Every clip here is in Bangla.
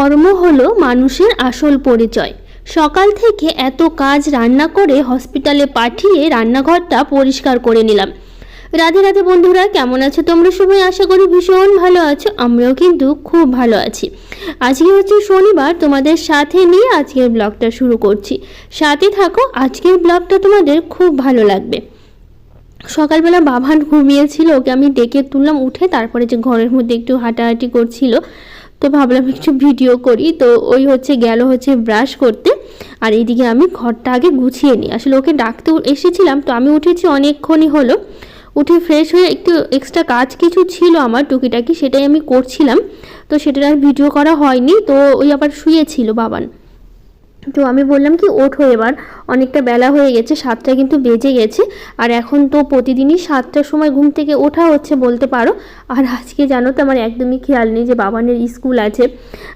কর্ম হলো মানুষের আসল পরিচয়। সকাল থেকে এত কাজ রান্না করে হসপিটালে পাঠিয়ে রান্নাঘরটা পরিষ্কার করে নিলাম। রাধে রাধে বন্ধুরা, কেমন আছো তোমরা? সবাই আশা করি ভীষণ ভালো আছো। আমরাও কিন্তু খুব ভালো আছি। আজকে হচ্ছে শনিবার, তোমাদের সাথে নিয়ে আজকের ব্লগটা শুরু করছি। সাথে থাকো, আজকের ব্লগটা তোমাদের খুব ভালো লাগবে। সকালবেলা বাভান ঘুমিয়েছিল, ওকে আমি ডেকে তুললাম উঠে, তারপরে যে ঘরের মধ্যে একটু হাঁটাহাঁটি করছিল। তো ভাবলাম একটু ভিডিও করি। তো ওই হচ্ছে গেল হচ্ছে ব্রাশ করতে। আর এইদিকে আমি ঘরটা আগে গুছিয়ে নিই। আসলে ওকে ডাকতে এসেছিলাম, তো আমি উঠেছি অনেকক্ষণই হলো। উঠে ফ্রেশ হয়ে একটু এক্সট্রা কাজ কিছু ছিল আমার টুকিটাকি, সেটাই আমি করছিলাম। তো সেটার আর ভিডিও করা হয়নি। তো ওই আবার শুয়েছিল বাবান। তো আমি বললাম কি, ওঠো এবার। অনেকটা বেলা হয়ে গেছে, সাতটা কিন্তু বেজে গেছে। আর এখন তো প্রতিদিনই সাতটার সময় ঘুম থেকে ওঠা হচ্ছে বলতে পারো। আর আজকে জানো তো আমার একদমই খেয়াল নেই যে বাবানের স্কুল আছে।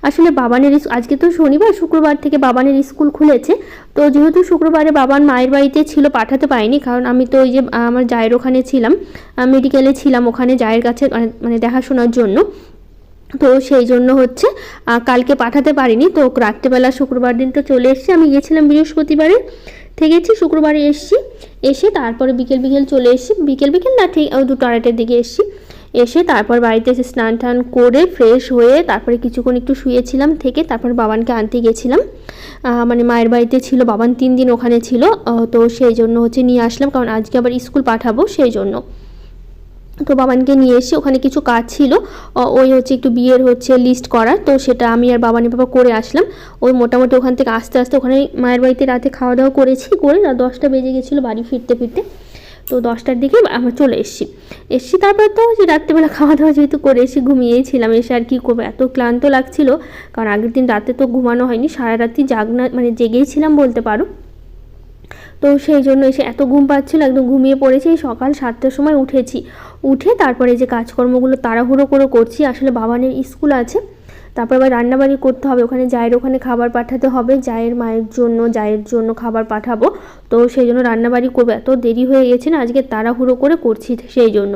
আসলে বাবানের আজকে তো শনিবার, শুক্রবার থেকে বাবানের স্কুল খুলেছে। তো যেহেতু শুক্রবারে বাবান মায়ের বাড়িতে ছিল, পাঠাতে পারিনি। কারণ আমি তো ওই যে আমার জায়ের ওখানে ছিলাম মেডিকেলে ছিলাম ওখানে জায়ের কাছে মানে দেখাশোনার জন্য। তো সেই জন্য হচ্ছে কালকে পাঠাতে পারিনি। তো রাত্রেবেলা শুক্রবার দিন তো চলে এসেছি। আমি গিয়েছিলাম বৃহস্পতিবারে, থেকেছি, শুক্রবারে এসেছি। এসে তারপরে বিকেল বিকেল চলে এসেছি। বিকেল বিকেল না, ঠিক দুটো আড়াইটের দিকে এসেছি। এসে তারপর বাড়িতে এসে স্নান টান করে ফ্রেশ হয়ে তারপরে কিছুক্ষণ একটু শুয়েছিলাম, থেকে তারপর বাবানকে আনতে গেছিলাম। মানে মায়ের বাড়িতে ছিল, বাবান তিন দিন ওখানে ছিল। তো সেই জন্য হচ্ছে নিয়ে আসলাম, কারণ আজকে আবার স্কুল পাঠাবো সেই জন্য। তো বাবানকে নিয়ে এসে ওখানে কিছু কাজ ছিল। ওই হচ্ছে একটু বিয়ের হচ্ছে লিস্ট করার। তো সেটা আমি আর বাবানি বাবা করে আসলাম। ওই মোটামুটি ওখান থেকে আস্তে আস্তে ওখানে মায়ের বাড়িতে রাতে খাওয়া দাওয়া করেছি, করে না দশটা বেজে গেছিল বাড়ি ফিরতে ফিরতে। তো দশটার দিকে আমরা চলে এসেছি। এসেছি তারপর তো যে রাত্রেবেলা খাওয়া দাওয়া যেহেতু করে এসে ঘুমিয়েছিলাম। এসে আর কী করব? এত ক্লান্ত লাগছিল। কারণ আগের দিন রাতে তো ঘুমানো হয়নি। সারা রাত্রি জাগনা মানে জেগেইছিলাম বলতে পারো। তো সেই জন্য এসে এত ঘুম পাচ্ছিল, একদম ঘুমিয়ে পড়েছি। সকাল সাতটার সময় উঠেছি। উঠে তারপরে যে কাজকর্মগুলো তাড়াহুড়ো করে করছি, আসলে বাবানের স্কুল আছে। তারপর আবার রান্নাবাড়ি করতে হবে, ওখানে জায়ের ওখানে খাবার পাঠাতে হবে। জায়ের মায়ের জন্য, জায়ের জন্য খাবার পাঠাবো। তো সেই জন্য রান্নাবাড়ি করব, এত দেরি হয়ে গেছে না, আজকে তাড়াহুড়ো করে করছি সেই জন্য।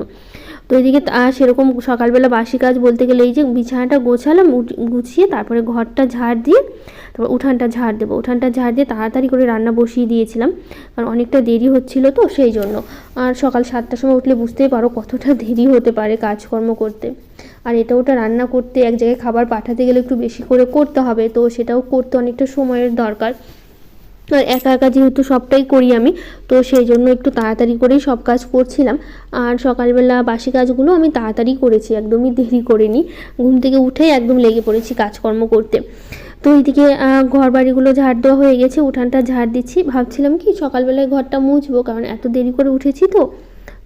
তো এদিকে সেরকম সকালবেলা বাসি কাজ বলতে গেলে এই যে বিছানাটা গোছালাম গুছিয়ে তারপরে ঘরটা ঝাড় দিয়ে, তারপর উঠানটা ঝাড় দেবো। উঠানটা ঝাড় দিয়ে তাড়াতাড়ি করে রান্না বসিয়ে দিয়েছিলাম, কারণ অনেকটা দেরি হচ্ছিল তো সেই জন্য। আর সকাল সাতটার সময় উঠলে বুঝতেই পারো কতটা দেরি হতে পারে কাজকর্ম করতে। আর এটা ওটা রান্না করতে, এক জায়গায় খাবার পাঠাতে গেলে একটু বেশি করে করতে হবে, তো সেটাও করতে অনেকটা সময়ের দরকার। আর একা একা যেহেতু সবটাই করি আমি, তো সেই জন্য একটু তাড়াতাড়ি করেই সব কাজ করছিলাম। আর সকালবেলা বাসি কাজগুলো আমি তাড়াতাড়ি করেছি, একদমই দেরি করিনি। ঘুম থেকে উঠেই একদম লেগে পড়েছি কাজকর্ম করতে। তো এইদিকে ঘর বাড়িগুলো ঝাড় দেওয়া হয়ে গেছে, উঠানটা ঝাড় দিচ্ছি। ভাবছিলাম কি সকালবেলায় ঘরটা মুছবো, কারণ এত দেরি করে উঠেছি তো।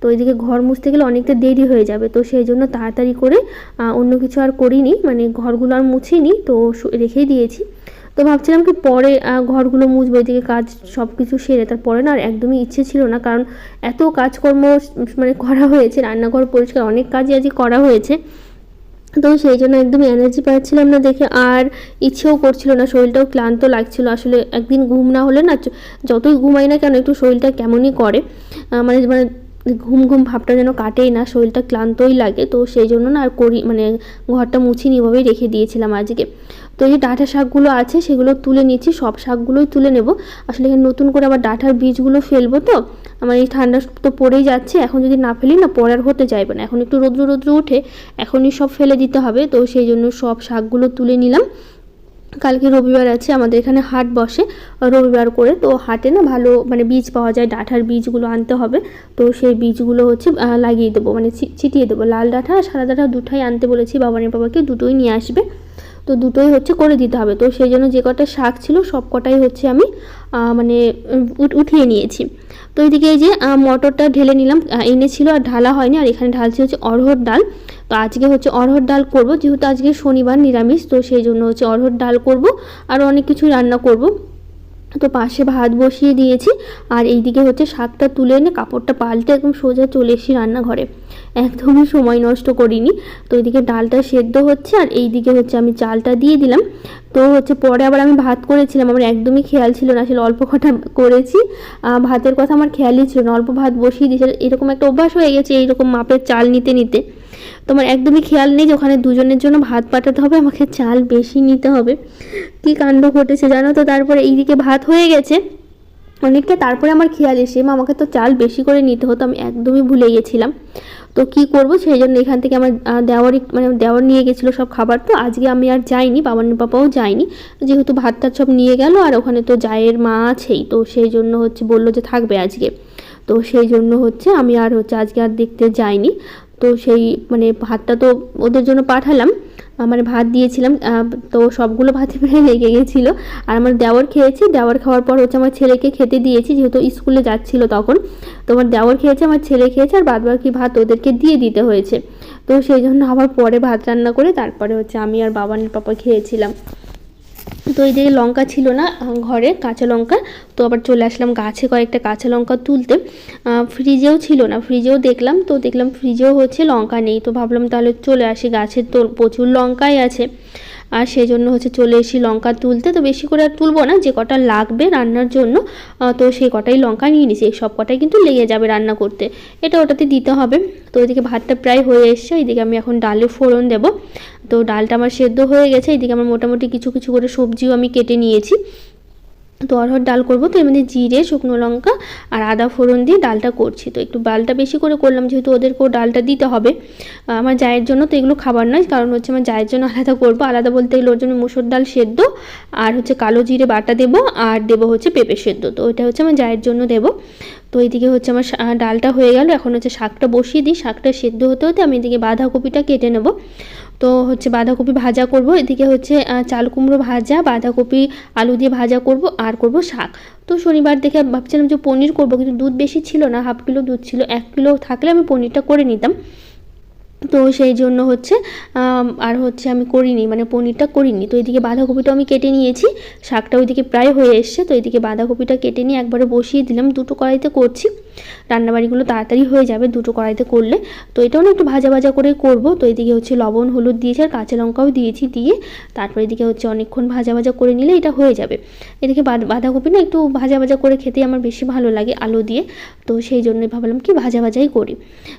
তো ওইদিকে ঘর মুছতে গেলে অনেকটা দেরি হয়ে যাবে, তো সেই জন্য তাড়াতাড়ি করে অন্য কিছু আর করিনি। মানে ঘরগুলো আর মুছিনি, তো রেখেই দিয়েছি। তো ভাবছিলাম কি পরে ঘরগুলো মুছবো, এদিকে কাজ সব কিছু সেরে। তারপরে না আর একদমই ইচ্ছে ছিল না, কারণ এত কাজকর্ম মানে করা হয়েছে, রান্নাঘর পরিষ্কার অনেক কাজই আজকে করা হয়েছে। তো সেই জন্য একদম এনার্জি পাচ্ছিলাম না দেখে, আর ইচ্ছেও করছিল না, শরীরটাও ক্লান্ত লাগছিল। আসলে একদিন ঘুম না হলে না যতই ঘুমাই না কেন, একটু শরীরটা কেমনই করে। মানে মানে ঘুম ঘুম ভাবটা যেন কাটেই না, শরীরটা ক্লান্তই লাগে। তো সেই জন্য না আর করি মানে ঘরটা মুছিনি এভাবেই রেখে দিয়েছিলাম আজকে। তো এই যে ডাঁটা শাকগুলো আছে, সেগুলো তুলে নিচ্ছি, সব শাকগুলোই তুলে নেব। আসলে এখানে নতুন করে আবার ডাঁটার বীজগুলো ফেলব তো, আমার এই ঠান্ডা তো পড়েই যাচ্ছে, এখন যদি না ফেলি না পরে আর হতে চাইবে না। এখন একটু রৌদ্র রৌদ্র উঠে এখনই সব ফেলে দিতে হবে। তো সেই জন্য সব শাকগুলো তুলে নিলাম। কালকে রবিবার আছে, আমাদের এখানে হাট বসে রবিবার করে। তো হাটে না ভালো মানে বীজ পাওয়া যায়, ডাঁঠার বীজগুলো আনতে হবে। তো সেই বীজগুলো হচ্ছে লাগিয়ে দেবো মানে ছিটিয়ে দেবো। লাল ডাঁঠা আর সাদা ডাঁঠা দুটাই আনতে বলেছি বাবানের বাবাকে দুটোই নিয়ে আসবে। তো দুটোই হচ্ছে করে দিতে হবে। তো সেই জন্য যে কটা শাক ছিল, সব কটাই হচ্ছে আমি মানে উঠিয়ে নিয়েছি। তো এইদিকে এই যে মটরটা ঢেলে নিলাম। এনেছিল আর ঢালা হয়নি, আর এখানে ঢালছি হচ্ছে অরহর ডাল। তো আজকে হচ্ছে অরহর ডাল করব, যেহেতু আজকে শনিবার নিরামিষ, তো সেই জন্য হচ্ছে অরহর ডাল করব, আর অনেক কিছু রান্না করব। তো পাশে ভাত বসিয়ে দিয়েছি। আর এইদিকে হচ্ছে শাকটা তুলে এনে কাপড়টা পাল্টে একদম সোজা চলে এসেছি রান্নাঘরে। একদমই সময় নষ্ট করিনি। তো এইদিকে ডালটা সেদ্ধ হচ্ছে আর এই দিকে হচ্ছে আমি চালটা দিয়ে দিলাম। তো হচ্ছে পরে আবার আমি ভাত করেছিলাম। আমার একদমই খেয়াল ছিল না, আসলে অল্প কটা করেছি। ভাতের কথা আমার খেয়ালই ছিল না। অল্প ভাত বসিয়ে দিয়েছে। এরকম একটা অভ্যাস হয়ে গেছে এইরকম মাপের চাল নিতে নিতে। তোমার একদমই খেয়াল নেই যে ওখানে দুজনের জন্য ভাত পাঠাতে হবে আমাকে চাল বেশি নিতে হবে। কী কাণ্ড ঘটেছে জানো তো? তারপরে এইদিকে ভাত হয়ে গেছে। অনেকটা তারপরে আমার খেয়াল এসে মা আমাকে তো চাল বেশি করে নিতে হতো আমি একদমই ভুলে গেছিলাম। তো কি করব? সেই জন্য এখান থেকে আমার আহ, দেওয়ারই মানে দেওয়ার নিয়ে গেছিল সব খাবার। তো আজকে আমি আর যাইনি বাবার পাপাও যায়নি। যেহেতু ভাত টাত সব নিয়ে গেল আর ওখানে তো জায়ের মা আছেই। তো সেই জন্য হচ্ছে বলল যে থাকবে আজকে। তো সেই জন্য হচ্ছে আমি আর হচ্ছে আজকে আর দেখতে যাইনি। তো সেই মানে ভাতটা তো ওদের জন্য পাঠালাম। মানে ভাত দিয়েছিলাম। তো সবগুলো ভাতই প্রায় লেগে গেছিল। আর আমার দেওয়ার খেয়েছি। দেওয়ার খাওয়ার পর হচ্ছে আমার ছেলেকে খেতে দিয়েছি। যেহেতু স্কুলে যাচ্ছিল তখন, তো আমার দেওয়ার খেয়েছে, আমার ছেলে খেয়েছে, আর বাদ বাকি ভাত ওদেরকে দিয়ে দিতে হয়েছে। তো সেই জন্য আবার পরে ভাত রান্না করে তারপরে হচ্ছে আমি আর বাবানের পাপা খেয়েছিলাম। তো এই যে লঙ্কা ছিল না ঘরে কাঁচা লঙ্কা। তো আবার চলে আসলাম গাছে কয়েকটা কাঁচা লঙ্কা তুলতে। ফ্রিজেও ছিল না ফ্রিজেও দেখলাম। তো দেখলাম ফ্রিজেও হচ্ছে লঙ্কা নেই। তো ভাবলাম তাহলে চলে আসি গাছের তো প্রচুর লঙ্কাই আছে। আর সেই জন্য হচ্ছে চলে এসি লঙ্কা তুলতে। তো বেশি করে আর তুলবো না, যে কটা লাগবে রান্নার জন্য তো সেই কটাই লঙ্কা নিয়ে নিছি। এই সব কটাই কিন্তু লেগে যাবে রান্না করতে। এটা ওটাতে দিতে হবে। তো ওইদিকে ভাতটা প্রায় হয়ে এসছে। এইদিকে আমি এখন ডালে ফোড়ন দেব। তো ডালটা আমার সেদ্ধ হয়ে গেছে। এইদিকে আমার মোটামুটি কিছু কিছু করে সবজিও আমি কেটে নিয়েছি। তো অরহর ডাল করব তো, এর মধ্যে জিরে, শুকনো লঙ্কা আর আদা ফোড়ন দিয়ে ডালটা করছি। তো একটু ডালটা বেশি করে করলাম, যেহেতু ওদেরকেও ডালটা দিতে হবে। আমার জায়ের জন্য তো এগুলো খাবার নয়, কারণ হচ্ছে আমার জায়ের জন্য আলাদা করব। আলাদা বলতে এগুলো ওর জন্য মুসুর ডাল সেদ্ধ আর হচ্ছে কালো জিরে বাটা দেবো আর দেবো হচ্ছে পেঁপে সেদ্ধ। তো ওইটা হচ্ছে আমার জায়ের জন্য দেবো। তো এইদিকে হচ্ছে আমার ডালটা হয়ে গেল। এখন হচ্ছে শাকটা বসিয়ে দিই। শাকটা সেদ্ধ হতে হতে আমি এদিকে বাঁধাকপিটা কেটে নেব। তো হচ্ছে বাঁধাকপি ভাজা করব। এদিকে হচ্ছে চাল কুমড়ো ভাজা, বাঁধাকপি আলু দিয়ে ভাজা করব আর করব শাক। তো শনিবার দেখে ভাবছিলাম যে পনির করব কিন্তু দুধ বেশি ছিল না, হাফ কিলো দুধ ছিল, এক কিলো থাকলে আমি পনিরটা করে নিতাম। তো সেই জন্য হচ্ছে আর হচ্ছে আমি করিনি মানে পনিরটা করিনি। তো এদিকে বাঁধাকপিটা আমি কেটে নিয়েছি, শাকটা ওইদিকে প্রায় হয়ে এসছে। তো এদিকে বাঁধাকপিটা কেটে নিয়ে একবারে বসিয়ে দিলাম। দুটো কড়াইতে করছি। রান্নাবাড়িগুলো তাড়াতাড়ি হয়ে যাবে দুটো কড়াইতে করলে। তো এটাও না একটু ভাজা ভাজা করে করব। তো এদিকে হচ্ছে লবণ, হলুদ দিয়েছি আর কাঁচা লঙ্কাও দিয়েছি দিয়ে, তারপর এদিকে হচ্ছে অনেকক্ষণ ভাজা ভাজা করে নিলে এটা হয়ে যাবে। এদিকে বাঁধাকপি না একটু ভাজা ভাজা করে খেতে আমার বেশি ভালো লাগে আলু দিয়ে। তো সেই জন্যই ভাবলাম কি ভাজা ভাজাই করি।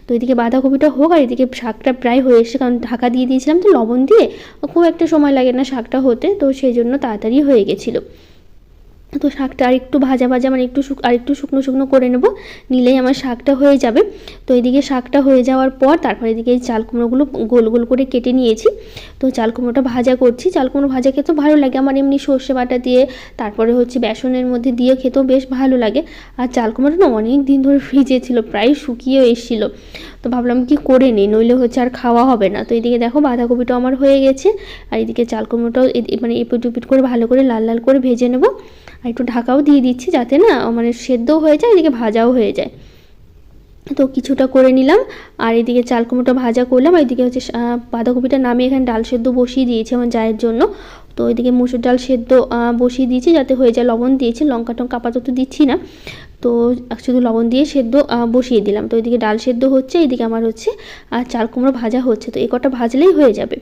তো এদিকে বাঁধাকপিটা হোক আর এদিকে শাকটা প্রায় হয়ে এসেছে, কারণ ঢাকা দিয়ে দিয়েছিলাম তো লবণ দিয়ে, খুব একটা সময় লাগে না শাকটা হতে, তো সেই জন্য তাড়াতাড়ি হয়ে গেছিল। তো শাকটা আর একটু ভাজা ভাজা মানে একটু শুক আর একটু শুকনো শুকনো করে নেব, নিলেই আমার শাকটা হয়ে যাবে। তো এদিকে শাকটা হয়ে যাওয়ার পর তারপর এদিকে এই চাল কুমড়োগুলো গোল গোল করে কেটে নিয়েছি। তো চাল কুমড়োটা ভাজা করছি। চাল কুমড়ো ভাজা খেতেও ভালো লাগে, আমার এমনি সর্ষে বাটা দিয়ে, তারপরে হচ্ছে বেসনের মধ্যে দিয়ে খেতেও বেশ ভালো লাগে। আর চাল কুমড়োটা না অনেক দিন ধরে ফ্রিজে ছিল, প্রায় শুকিয়েও এসেছিল। তো ভাবলাম কি করে নিই, নইলে হচ্ছে আর খাওয়া হবে না। তো এদিকে দেখো বাঁধাকপিটাও আমার হয়ে গেছে। আর এদিকে চাল কুমড়োটাও মানে এপিট উপিট করে ভালো করে লাল লাল করে ভেজে নেব। আর একটু ঢাকাও দিয়ে দিচ্ছি যাতে না মানে সেদ্ধও হয়ে যায়, এদিকে ভাজাও হয়ে যায়। তো কিছুটা করে নিলাম, আর এদিকে চাল কুমড়োটা ভাজা করলাম এদিকে হচ্ছে বাঁধাকপিটা নামিয়ে এখানে ডাল সেদ্ধ বসিয়ে দিয়েছি আমার জায়ের জন্য। তো এদিকে মুসুর ডাল সেদ্ধ বসিয়ে দিয়েছি যাতে হয়ে যায় লবণ দিয়েছি লঙ্কা টঙ্কা আপাতত দিচ্ছি না। তো শুধু লবণ দিয়ে সেদ্ধ বসিয়ে দিলাম। তো এদিকে ডাল সেদ্ধ হচ্ছে, এদিকে আমার হচ্ছে আর চাল কুমড়ো ভাজা হচ্ছে। তো এই কটা ভাজলেই হয়ে যাবে।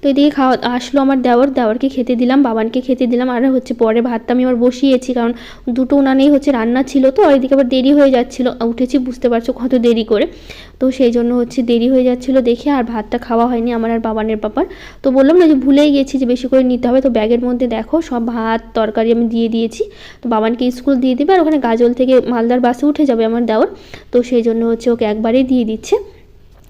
তো এদিকে খাওয়া, আসলো আমার দেওয়ার। দেওয়ারকে খেতে দিলাম, বাবানকে খেতে দিলাম। আর হচ্ছে পরে ভাতটা আমি আবার বসিয়েছি, কারণ দুটো উনানেই হচ্ছে রান্না ছিল তো, আর এদিকে আবার দেরি হয়ে যাচ্ছিল। উঠেছি, বুঝতে পারছ কত দেরি করে। তো সেই জন্য হচ্ছে দেরি হয়ে যাচ্ছিল দেখে আর ভাতটা খাওয়া হয়নি আমার আর বাবানের পাপার। তো বললাম না যে ভুলেই গেছি যে বেশি করে নিতে হবে। তো ব্যাগের মধ্যে দেখো সব ভাত, তরকারি আমি দিয়ে দিয়েছি। তো বাবানকে স্কুল দিয়ে দেবে আর ওখানে গাজল থেকে মালদার বাসে উঠে যাবে আমার দেওয়ার তো সেই জন্য হচ্ছে ওকে একবারেই দিয়ে দিচ্ছে।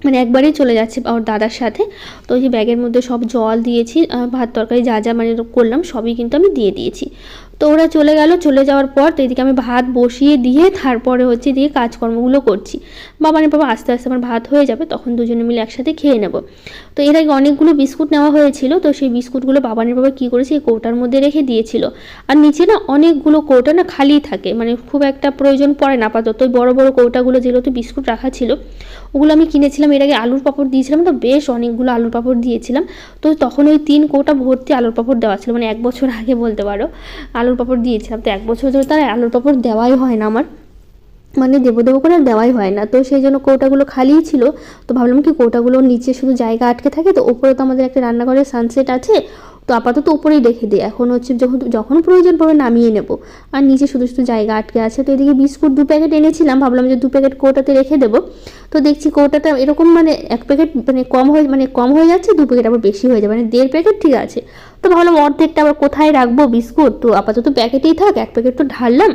মানে একবারেই চলে যাচ্ছে ওর দাদার সাথে। তো ওই যে ব্যাগের মধ্যে সব জল দিয়েছি ভাত, তরকারি যা যা মানে করলাম সবই কিন্তু আমি দিয়ে দিয়েছি। তো ওরা চলে গেল, চলে যাওয়ার পর তো এদিকে আমি ভাত বসিয়ে দিয়ে তারপরে হচ্ছে দিয়ে কাজকর্মগুলো করছি। বাবানের বাবা আস্তে আস্তে আমার ভাত হয়ে যাবে, তখন দুজনে মিলে একসাথে খেয়ে নেব। তো এর আগে অনেকগুলো বিস্কুট নেওয়া হয়েছিল, তো সেই বিস্কুটগুলো বাবানের বাবা কী করেছে, এই কৌটার মধ্যে রেখে দিয়েছিল। আর নিচে না অনেকগুলো কৌটা না খালি থাকে মানে খুব একটা প্রয়োজন পড়ে না, আপাতত বড় বড় কৌটাগুলো যেগুলোতে বিস্কুট রাখা ছিল, ওগুলো আমি কিনেছিলাম, এর আগে আলুর পাপড় দিয়েছিলাম তো বেশ অনেকগুলো আলুর পাপড় দিয়েছিলাম। তো তখন ওই তিন কৌটা ভর্তি আলুর পাঁপড় দেওয়া ছিল মানে এক বছর আগে বলতে পারো। আলুর পাপড় দিয়েছিলাম। তো এক বছর ধরে তার আলুর পাপড় দেওয়াই হয় না আমার। মানে দেবো দেবো করে দেওয়াই হয় না। তো সেই জন্য কৌটাগুলো খালিই ছিল। তো ভাবলাম কি কৌটাগুলো নিচে শুধু জায়গা আটকে থাকে, তো ওপরে তো আমাদের একটা রান্নাঘরের সানসেট আছে। তো আপাতত উপরেই রেখে দিই। এখন হচ্ছে যখন যখন প্রয়োজন পড়বে নামিয়ে নেব। আর নিচে শুধু শুধু জায়গা আটকে আছে। তো এদিকে বিস্কুট দু প্যাকেট এনেছিলাম। ভাবলাম যে দু প্যাকেট কোটাতে রেখে দেবো। তো দেখছি কৌটাটা এরকম মানে এক প্যাকেট মানে কম হয়ে মানে কম হয়ে যাচ্ছে, দু প্যাকেট আবার বেশি হয়ে যাবে। মানে দেড় প্যাকেট ঠিক আছে। তো ভাবলাম অর্ধেকটা আবার কোথায় রাখব বিস্কুট? তো আপাতত প্যাকেটেই থাক। এক প্যাকেট তো ঢাললাম।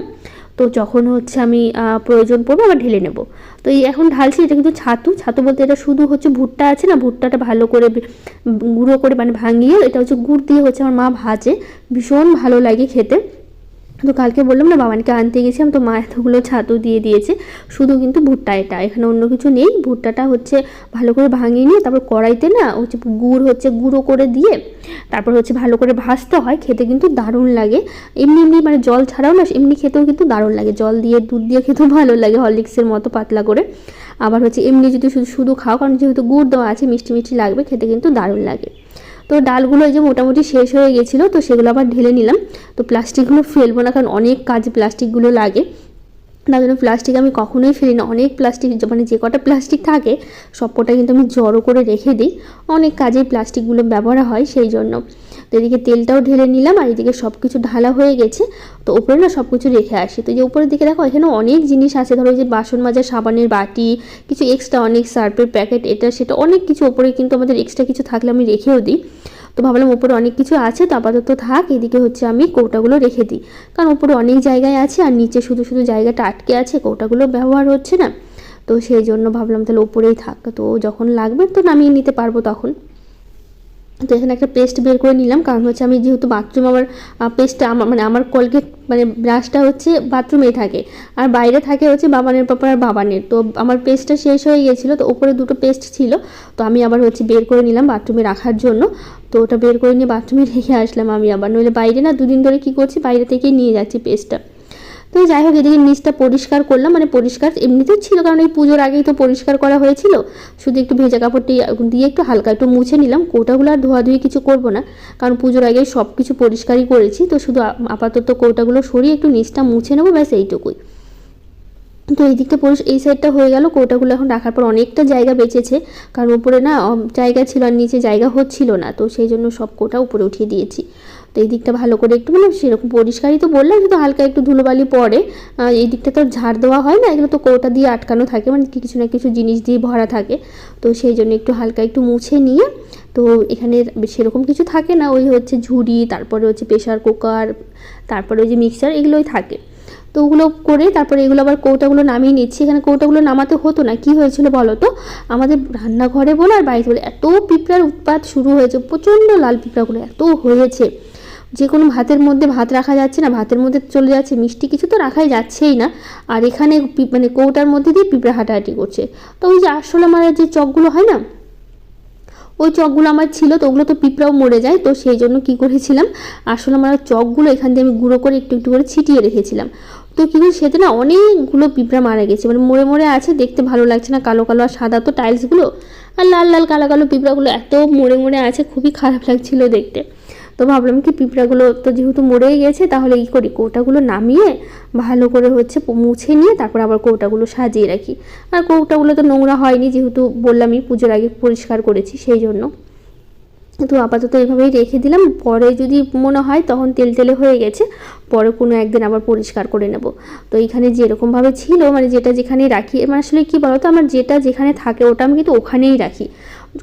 তো যখন হচ্ছে আমি প্রয়োজন পড়ব আবার ঢেলে নেব। তো এই এখন ঢালছি, এটা কিন্তু ছাতু। ছাতু বলতে এটা শুধু হচ্ছে ভুট্টা আছে না, ভুট্টাটা ভালো করে গুঁড়ো করে মানে ভাঙিয়ে, এটা হচ্ছে গুড় দিয়ে হচ্ছে আমার মা ভাজে। ভীষণ ভালো লাগে খেতে। তো কালকে বললাম না, বাবানকে আনতে গেছিলাম, তো মা এতগুলো ছাতু দিয়ে দিয়েছে, শুধু কিন্তু ভুট্টা এটা, এখানে অন্য কিছু নেই, ভুট্টাটা হচ্ছে ভালো করে ভাঙিয়ে নিয়ে, তারপর কড়াইতে না হচ্ছে গুড় হচ্ছে, গুঁড়ো করে দিয়ে, তারপর হচ্ছে ভালো করে ভাজতে হয়, খেতে কিন্তু দারুণ লাগে, এমনি এমনি মানে জল ছাড়াও না, এমনি খেতেও কিন্তু দারুণ লাগে, জল দিয়ে, দুধ দিয়ে খেতেও ভালো লাগে হরলিক্সের মতো পাতলা করে, আবার হচ্ছে এমনি যদি শুধু শুধু খাও, কারণ যেহেতু গুড় দেওয়া আছে, মিষ্টি মিষ্টি লাগবে, খেতে কিন্তু দারুণ লাগে। তো ডালগুলো এই যে মোটামুটি শেষ হয়ে গেছিল, তো সেগুলো আবার ঢেলে নিলাম। তো প্লাস্টিকগুলো ফেলব না, কারণ অনেক কাজে প্লাস্টিকগুলো লাগে। তার জন্য প্লাস্টিক আমি কখনোই ফেলি না। অনেক প্লাস্টিক মানে যে কটা প্লাস্টিক থাকে সব কটা কিন্তু আমি জড়ো করে রেখে দিই। অনেক কাজেই প্লাস্টিকগুলো ব্যবহার হয় সেই জন্য। তো এদিকে তেলটাও ঢেলে নিলাম আর এদিকে সব কিছু ঢালা হয়ে গেছে। তো উপরে না সব কিছু রেখে আসি। তো যে উপরের দিকে দেখো এখানে অনেক জিনিস আছে। ধরো যে বাসন মাজার সাবানের বাটি, কিছু এক্সট্রা অনেক সার্ফের প্যাকেট এটা, সেটা অনেক কিছু ওপরে কিন্তু আমাদের এক্সট্রা কিছু থাকলে আমি রেখেও দিই। তো ভাবলাম উপরে অনেক কিছু আছে, তো আপাতত থাক, এদিকে হচ্ছে আমি কৌটাগুলো রেখে দিই। কারণ উপরে অনেক জায়গায় আছে আর নিচে শুধু শুধু জায়গাটা আটকে আছে, কৌটাগুলো ব্যবহার হচ্ছে না। তো সেই জন্য ভাবলাম তাহলে ওপরেই থাক। তো যখন লাগবে তো নামিয়ে নিতে পারব তখন। তো এখানে একটা পেস্ট বের করে নিলাম। কারণ হচ্ছে আমি যেহেতু বাথরুম আমার পেস্টটা আমার মানে আমার কলগেট মানে ব্রাশটা হচ্ছে বাথরুমেই থাকে। আর বাইরে থাকে হচ্ছে বাবানের পাপার আর বাবানের। তো আমার পেস্টটা শেষ হয়ে গেছিল তো ওপরে দুটো পেস্ট ছিল। তো আমি আবার হচ্ছে বের করে নিলাম বাথরুমে রাখার জন্য। তো ওটা বের করে নিয়ে বাথরুমে রেখে আসলাম আমি আবার। নইলে বাইরে না, দুদিন ধরে কী করছি, বাইরে থেকেই নিয়ে যাচ্ছি পেস্টটা তো যাই হোক, এদিকে নিচটা পরিষ্কার করলাম। মানে পরিষ্কার এমনিতেও ছিল, কারণ এই পুজোর আগেই তো পরিষ্কার করা হয়েছিল। শুধু একটু ভেজা কাপড়টি দিয়ে একটু হালকা একটু মুছে নিলাম। কৌটাগুলো আর ধোয়াধুয়ি কিছু করব না, কারণ পুজোর আগেই সব কিছু পরিষ্কারই করেছি। তো শুধু আপাতত কৌটাগুলো সরিয়ে একটু নিচটা মুছে নেব, ব্যাস এইটুকুই। তো এই দিকটা পরিষ এই সাইডটা হয়ে গেল। কৌটাগুলো এখন রাখার পর অনেকটা জায়গা বেঁচেছে। কারণ উপরে না জায়গা ছিল আর নিচে জায়গা হচ্ছিল না। তো সেই জন্য সব কোটা উপরে উঠিয়ে দিয়েছি। তো এই দিকটা ভালো করে একটু মানে সেরকম পরিষ্কারই তো বললাম শুধু হালকা একটু ধুলোবালি পড়ে এই দিকটা তো ঝাড় দেওয়া হয় না, এগুলো তো কৌটা দিয়ে আটকানো থাকে মানে কিছু না কিছু জিনিস দিয়ে ভরা থাকে। তো সেই জন্য একটু হালকা একটু মুছে নিয়ে, তো এখানে সেরকম কিছু থাকে না, ওই হচ্ছে ঝুড়ি, তারপরে হচ্ছে প্রেশার কুকার, তারপরে ওই যে মিক্সার, এগুলোই থাকে। তো ওগুলো করে তারপরে এগুলো আবার কৌটাগুলো নামিয়ে নিচ্ছি। এখানে কৌটাগুলো নামাতে হতো না, কি হয়েছিল বলো তো? আমাদের রান্নাঘরে বলো আর বাড়িতে বলে, এত পিঁপড়ার উৎপাত শুরু হয়েছে, প্রচণ্ড লাল পিঁপড়াগুলো এত হয়েছে। যে কোনো ভাতের মধ্যে ভাত রাখা যাচ্ছে না, ভাতের মধ্যে চলে যাচ্ছে, মিষ্টি কিছু তো রাখাই যাচ্ছেই না। আর এখানে মানে কৌটার মধ্যে দিয়ে পিঁপড়া হাঁটাহাঁটি করছে। তো ওই যে আসলে আমার যে চকগুলো হয় না, ওই চকগুলো আমার ছিল, তো ওগুলো তো পিঁপড়াও মরে যায়। তো সেই জন্য কী করেছিলাম আসলে আমার চকগুলো এখান দিয়ে আমি গুঁড়ো করে একটু একটু করে ছিটিয়ে রেখেছিলাম। তো কী করি সেটা না, অনেকগুলো পিঁপড়া মারা গেছে। মানে মরে মরে আছে, দেখতে ভালো লাগছে না, কালো কালো আর সাদা তো টাইলসগুলো। আর লাল লাল কালো কালো পিঁপড়াগুলো এত মরে মরে আছে, খুবই খারাপ লাগছিল দেখতে। তো ভাবলাম কি পিঁপড়াগুলো তো যেহেতু মরেই গেছে, তাহলে কী করি কৌটাগুলো নামিয়ে ভালো করে হচ্ছে মুছে নিয়ে তারপর আবার কৌটাগুলো সাজিয়ে রাখি। আর কৌটাগুলো তো নোংরা হয়নি যেহেতু বললামই পুজোর আগে পরিষ্কার করেছি সেই জন্য। তো আপাতত এইভাবেই রেখে দিলাম। পরে যদি মনে হয় তখন তেল তেলে হয়ে গেছে, পরে কোনো একদিন আবার পরিষ্কার করে নেব। তো এইখানে যেরকমভাবে ছিল মানে যেটা যেখানে রাখি মানে আসলে কী বলতো, আমার যেটা যেখানে থাকে ওটা আমি কিন্তু ওখানেই রাখি।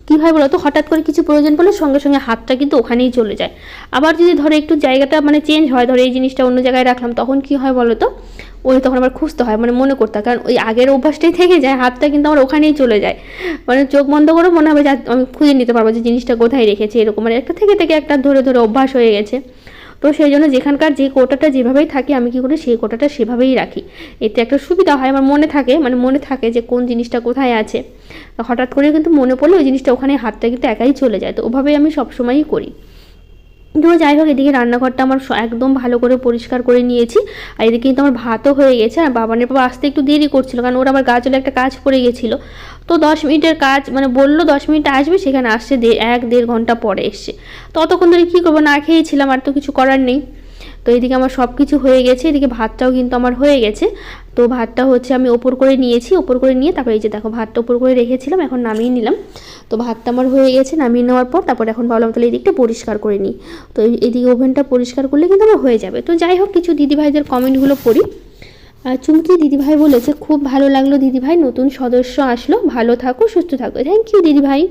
কী হয় বলতো? হঠাৎ করে কিছু প্রয়োজন পড়লে সঙ্গে সঙ্গে হাতটা কিন্তু ওখানেই চলে যায়। আবার যদি ধরো একটু জায়গাটা মানে চেঞ্জ হয়, ধরো এই জিনিসটা অন্য জায়গায় রাখলাম, তখন কি হয় বলতো? ওই তখন আবার খুঁজতে হয় মানে মনে করতে কারণ ওই আগের অভ্যাসটাই থেকে যায়, হাতটা কিন্তু আমার ওখানেই চলে যায়। মানে চোখ বন্ধ করে মনে হবে যে আমি খুঁজে নিতে পারব যে জিনিসটা কোথায় রেখেছে, এরকম। মানে একটা থেকে থেকে একটা ধরে ধরে অভ্যাস হয়ে গেছে। তো সেই জন্য যেখানকার যে কোটাটা যেভাবেই থাকে, আমি কি করি, সেই কোটাটা সেভাবেই রাখি। এতে একটা সুবিধা হয়, আমার মনে থাকে মানে মনে থাকে যে কোন জিনিসটা কোথায় আছে। হঠাৎ করে কিন্তু মনে পড়লে ওই জিনিসটা ওখানে হাতটা কিন্তু একাই চলে যায়, তো ওভাবেই আমি সবসময়ই করি। তো যাই হোক, এদিকে রান্নাঘরটা আমার একদম ভালো করে পরিষ্কার করে নিয়েছি। আর এদিকে কিন্তু আমার ভাতও হয়ে গেছে, আর বাবানের বাবা আসতে একটু দেরি করছিল, কারণ ওর আবার গাছলে একটা কাজ পড়ে গেছিল। তো দশ মিনিটের কাজ মানে বলল দশ মিনিট আসবে, সেখানে আসছে এক দেড় ঘণ্টা পরে এসছে। ততক্ষণ ধরে কী করব, না খেয়েছিলাম, আর তো কিছু করার নেই। তো এদিকে আমার সব কিছু হয়ে গেছে, এদিকে ভাতটাও কিন্তু আমার হয়ে গেছে। তো ভাতটা হচ্ছে আমি ওপর করে নিয়েছি, ওপর করে নিয়ে তারপরে এই যে দেখো ভাতটা ওপর করে রেখেছিলাম, এখন নামিয়ে নিলাম। তো ভাতটা আমার হয়ে গেছে, নামিয়ে নেওয়ার পর তারপর এখন ভাবলাম তাহলে এদিকটা পরিষ্কার করে নিই। তো এদিকে ওভেনটা পরিষ্কার করলে কিন্তু আমার হয়ে যাবে। তো যাই হোক, কিছু দিদিভাইদের কমেন্টগুলো পড়ি। চুমকি দিদিভাই বলেছে, খুব ভালো লাগল দিদিভাই, নতুন সদস্য আসলো, ভালো থাকো, সুস্থ থাকো। থ্যাংক ইউ দিদিভাই।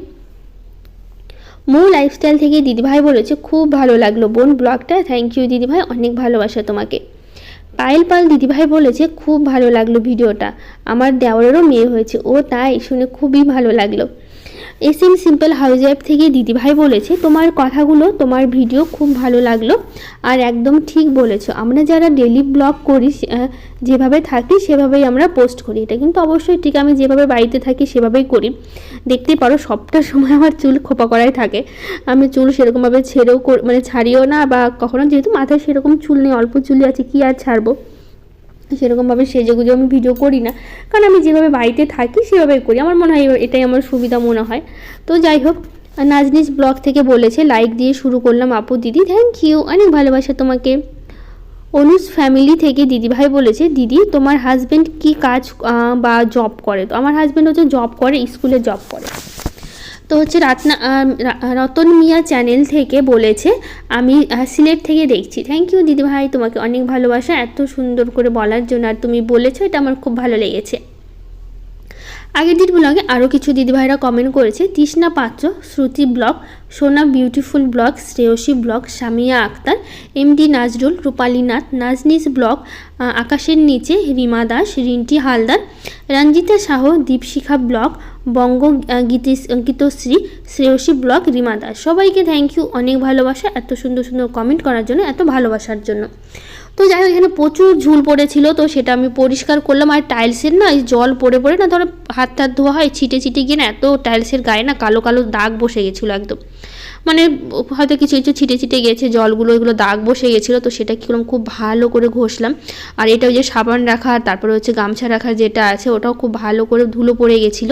মৌ লাইফস্টাইল থেকে দিদিভাই বলেছে, খুব ভালো লাগল। বোন ব্লগটা থ্যাংক ইউ দিদিভাই, অনেক ভালোবাসা তোমাকে। পায়েল পাল দিদিভাই বলেছে, খুব ভালো লাগল ভিডিওটা। আমার দেওয়ারেরও মেয়ে হয়েছে। ও তাই শুনে খুবই ভালো লাগল। S M simple housewife থেকে দিদিভাই বলেছে, তোমার কথাগুলো, তোমার ভিডিও খুব ভালো লাগল আর একদম ঠিক বলেছ। আমরা যারা ডেলি ব্লগ করি যেভাবে থাকি, সেভাবেই আমরা পোস্ট করি। এটা কিন্তু অবশ্যই ঠিক। আমি যেভাবে বাড়িতে থাকি, সেভাবেই করি। দেখতে পারো, সবটা সময় আমার চুল খোপা করাই থাকে। আমি চুল সেরকমভাবে ছেড়েও মানে ছাড়িও না বা কখনো, যেহেতু মাথায় সেরকম চুল নেই, অল্প চুলই আছে, কি আর ছাড়বো? সেরকমভাবে সেজে গুজে আমি ভিডিও করি না। কারণ আমি যেভাবে বাড়িতে থাকি, সেভাবেই করি। আমার মনে হয় এটাই আমার সুবিধা মনে হয়। তো যাই হোক, নাজনিস ব্লগ থেকে বলেছে লাইক দিয়ে শুরু করলাম আপু দিদি থ্যাংক ইউ অনেক ভালোবাসা তোমাকে। অনুজ ফ্যামিলি থেকে দিদিভাই বলেছে, দিদি, তোমার হাজব্যান্ড কি কাজ বা জব করে? তো আমার হাজব্যান্ড হচ্ছে জব করে স্কুলে জব করে। তো হচ্ছে রাতনা রতন মিয়া চ্যানেল থেকে বলেছে, আমি সিলেট থেকে দেখছি। থ্যাংক ইউ দিদিভাই, তোমাকে অনেক ভালোবাসা, এত সুন্দর করে বলার জন্য, আর তুমি বলেছ, এটা আমার খুব ভালো লেগেছে। আগের দিন ব্লগে আরও কিছু দিদিভাইরা কমেন্ট করেছে। Trishna Patra, Shruti blog, Sona beautiful blog Sreyashi blog Samia Akter MD Nazrul, Rupali Nath, Naznis blog আকাশের নিচে, রিমা দাস, রিন্টি হালদার, রঞ্জিতা শাহ দীপশিখা ব্লগ, বঙ্গ গীতিস- গীতশ্রী, শ্রেয়সী ব্লগ, রিমা দাস। সবাইকে থ্যাংক ইউ অনেক ভালোবাসা, এত সুন্দর সুন্দর কমেন্ট করার জন্য, এত ভালোবাসার জন্য। তো যাই হোক, এখানে প্রচুর ঝুল পড়েছিল, তো সেটা আমি পরিষ্কার করলাম। আর টাইলসের না জল পড়ে পড়ে না, ধরো হাত টাত ধোয়া হয়, ছিটে ছিটে গিয়ে না এত টাইলসের গায়ে না কালো কালো দাগ বসে গেছিল একদম। মানে হয়তো কিছু কিছু ছিটে ছিটে গেছে, জলগুলো, এগুলো দাগ বসে গেছিল, তো সেটা কী করলাম খুব ভালো করে ঘষলাম। আর এটা ওই যে সাবান রাখার তারপরে হচ্ছে গামছা রাখার যেটা আছে, ওটাও খুব ভালো করে ধুলো পড়ে গেছিল।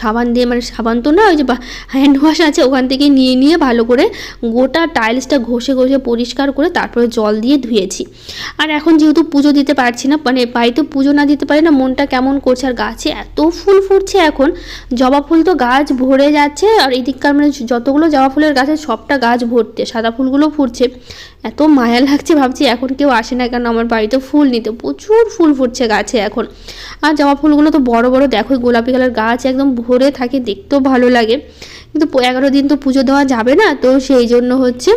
সাবান দিয়ে মানে সাবান তো না, ওই যে হ্যান্ড ওয়াশ আছে, ওখান থেকে নিয়ে নিয়ে ভালো করে গোটা টাইলসটা ঘষে ঘষে পরিষ্কার করে তারপরে জল দিয়ে ধুয়েছি। আর এখন যেহেতু পুজো দিতে পারছি না মানে বাড়িতে পুজো না দিতে পারি না, মনটা কেমন করছে আর গাছে এত ফুল ফুটছে এখন। জবা ফুল তো গাছ ভরে যাচ্ছে, আর এদিককার মানে যতগুলো জবা ফুলের গাছে সবটা গাছ ভরতে, সাদা ফুলগুলো ফুটছে। এত মায়া লাগছে ভাবছি এখন কেউ আসে না কেন? আমার বাড়িতে ফুল নিতে, প্রচুর ফুল ফুটছে গাছে এখন। আর জবা ফুলগুলো তো বড় বড়, দেখো গোলাপি কালার গাছ একদম ভরে থাকে, দেখতেও ভালো লাগে। কিন্তু এগারো দিন তো পুজো দেওয়া যাবে না, তো সেই জন্য হচ্ছে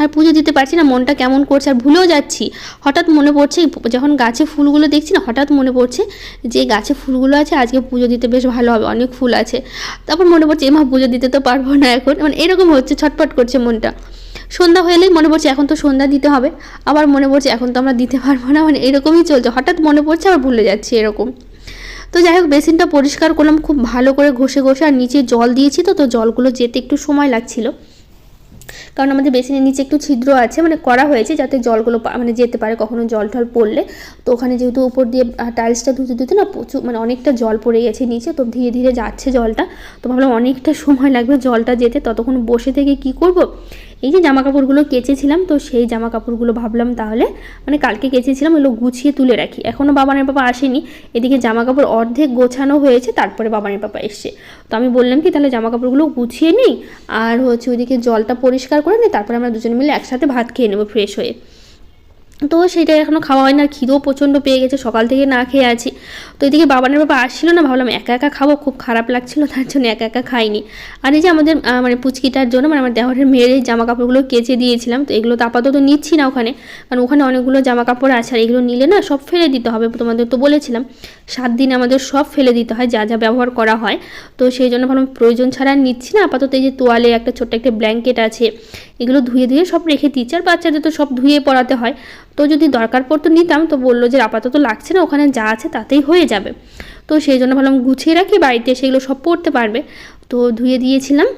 আর পুজো দিতে পারছি না, মনটা কেমন করছে আর ভুলেও যাচ্ছি। হঠাৎ মনে পড়ছে যখন গাছে ফুলগুলো দেখছি না, হঠাৎ মনে পড়ছে যে গাছে ফুলগুলো আছে, আজকে পুজো দিতে বেশ ভালো হবে, অনেক ফুল আছে। তারপর মনে পড়ছে এমা পুজো দিতে তো পারব না এখন। মানে এরকম হচ্ছে ছটপট করছে মনটা। সন্ধ্যা হলেই মনে পড়ছে এখন তো সন্ধ্যা দিতে হবে, আবার মনে পড়ছে এখন তো আমরা দিতে পারব না মানে এরকমই চলছে, হঠাৎ মনে পড়ছে আবার ভুলে যাচ্ছি এরকম। তো যাই হোক, বেসিনটা পরিষ্কার করলাম, খুব ভালো করে ঘষে ঘষে, আর নিচে জল দিয়েছি তো তো জলগুলো যেতে একটু সময় লাগছিল। কারণ আমাদের বেসিনের নিচে একটু ছিদ্র আছে মানে করা হয়েছে যাতে জলগুলো মানে যেতে পারে কখনো জল টল পড়লে। তো ওখানে যেহেতু উপর দিয়ে টাইলসটা ধুতে ধুতে না প্রচুর মানে অনেকটা জল পড়ে গেছে নিচে, তো ধীরে ধীরে যাচ্ছে জলটা। তো ভাবলাম অনেকটা সময় লাগবে জলটা যেতে, ততক্ষণ বসে থেকে কি করব? এই যে জামা কাপড়গুলো কেচেছিলাম, তো সেই জামা কাপড়গুলো ভাবলাম তাহলে মানে কালকে কেচেছিলাম ওগুলো গুছিয়ে তুলে রাখি। এখনও বাবানের পাপা আসেনি, এদিকে জামা কাপড় অর্ধেক গোছানো হয়েছে, তারপরে বাবানের পাপা এসছে। তো আমি বললাম কি, তাহলে জামা কাপড়গুলো গুছিয়ে নিই, আর হচ্ছে ওইদিকে জলটা পরিষ্কার করে নিই তারপরে আমরা দুজনে মিলে একসাথে ভাত খেয়ে নেব ফ্রেশ হয়ে। তো সেটা এখনও খাওয়া হয় না খিদেও প্রচণ্ড পেয়ে গেছে, সকাল থেকে না খেয়ে আছি। তো এদিকে বাবানের বাবা আসছিল না, ভাবলাম একা একা খাব, খুব খারাপ লাগছিল, তার জন্য একা একা খাইনি। আর এই যে আমাদের মানে পুচকিটার জন্য মানে আমার দেওয়ারের মেয়ের জামা কাপড়গুলো কেচে দিয়েছিলাম, তো এগুলো তো আপাতত নিচ্ছি না ওখানে, কারণ ওখানে অনেকগুলো জামা কাপড় আছে, আর এগুলো নিলে না সব ফেলে দিতে হবে, তোমাদের তো বলেছিলাম, সাত দিন আমাদের সব ফেলে দিতে হয়, যা যা ব্যবহার করা হয়। তো সেই জন্য ভাবলাম প্রয়োজন ছাড়া নিচ্ছি না, আপাতত এই যে তোয়ালে একটা ছোট্ট একটা ব্ল্যাঙ্কেট আছে এগুলো ধুয়ে ধুয়ে সব রেখে দিচ্ছি আর বাচ্চাদের তো সব ধুয়ে পড়াতে হয়। তো যদি দরকার পড়তো নিতাম, তো বলল যে আপাতত লাগছে না, ওখানে যা আছে তাতেই হয়ে যাবে। তো সেই জন্য ভাবলাম গুছিয়ে রাখি, বাড়িতে সেগুলো সব পড়তে পারবে। তো ধুয়ে দিয়েছিলাম।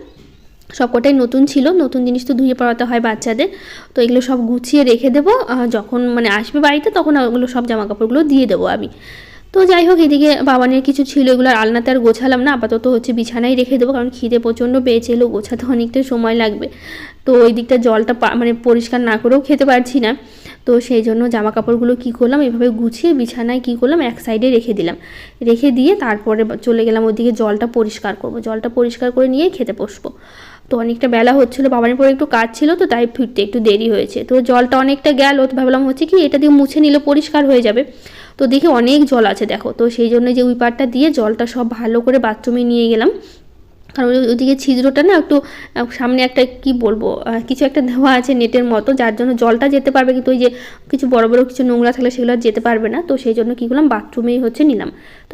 সবকটাই নতুন ছিল, নতুন জিনিস তো ধুয়ে পড়াতে হয় বাচ্চাদের। তো এগুলো সব গুছিয়ে রেখে দেবো। যখন মানে আসবে বাড়িতে, তখন ওগুলো সব জামা কাপড়গুলো দিয়ে দেবো আমি। তো যাই হোক, এদিকে বাবানের কিছু ছিল, এগুলো আলনাতে আর গোছালাম না। আপাতত হচ্ছে বিছানায় রেখে দেবো, কারণ খিদে প্রচণ্ড পেয়েছে, এলো গোছাতে অনেকটা সময় লাগবে। তো ওই দিকটা জলটা মানে পরিষ্কার না করেও খেতে পারছি না। তো সেই জন্য জামা কাপড়গুলো কী করলাম, এভাবে গুছিয়ে বিছানায় কী করলাম, এক সাইডে রেখে দিলাম। রেখে দিয়ে তারপরে চলে গেলাম ওদিকে জলটা পরিষ্কার করব। জলটা পরিষ্কার করে নিয়ে খেতে বসবো। তো অনেকটা বেলা হচ্ছিল, বাবানের পরে একটু কাজ ছিল তো, তাই ফিরতে একটু দেরি হয়েছে। তো জলটা অনেকটা গেল, তো ভাবলাম হচ্ছে কি, এটা দিয়ে মুছে নিলে পরিষ্কার হয়ে যাবে। তো দেখি অনেক জল আছে, দেখো। তো সেই জন্য যে উইপারটা দিয়ে জলটা সব ভালো করে বাথরুমে নিয়ে গেলাম। কারণ ওই- ওইদিকে ছিদ্রটা না একটু সামনে একটা কি বলব কিছু একটা দেওয়া আছে নেটের মতো, যার জন্য জলটা যেতে পারবে, কিন্তু ওই যে কিছু বড় বড় কিছু নোংরা থাকলে সেগুলো যেতে পারবে না। তো সেই জন্য কী করলাম, বাথরুমেই হচ্ছে নিলাম। তো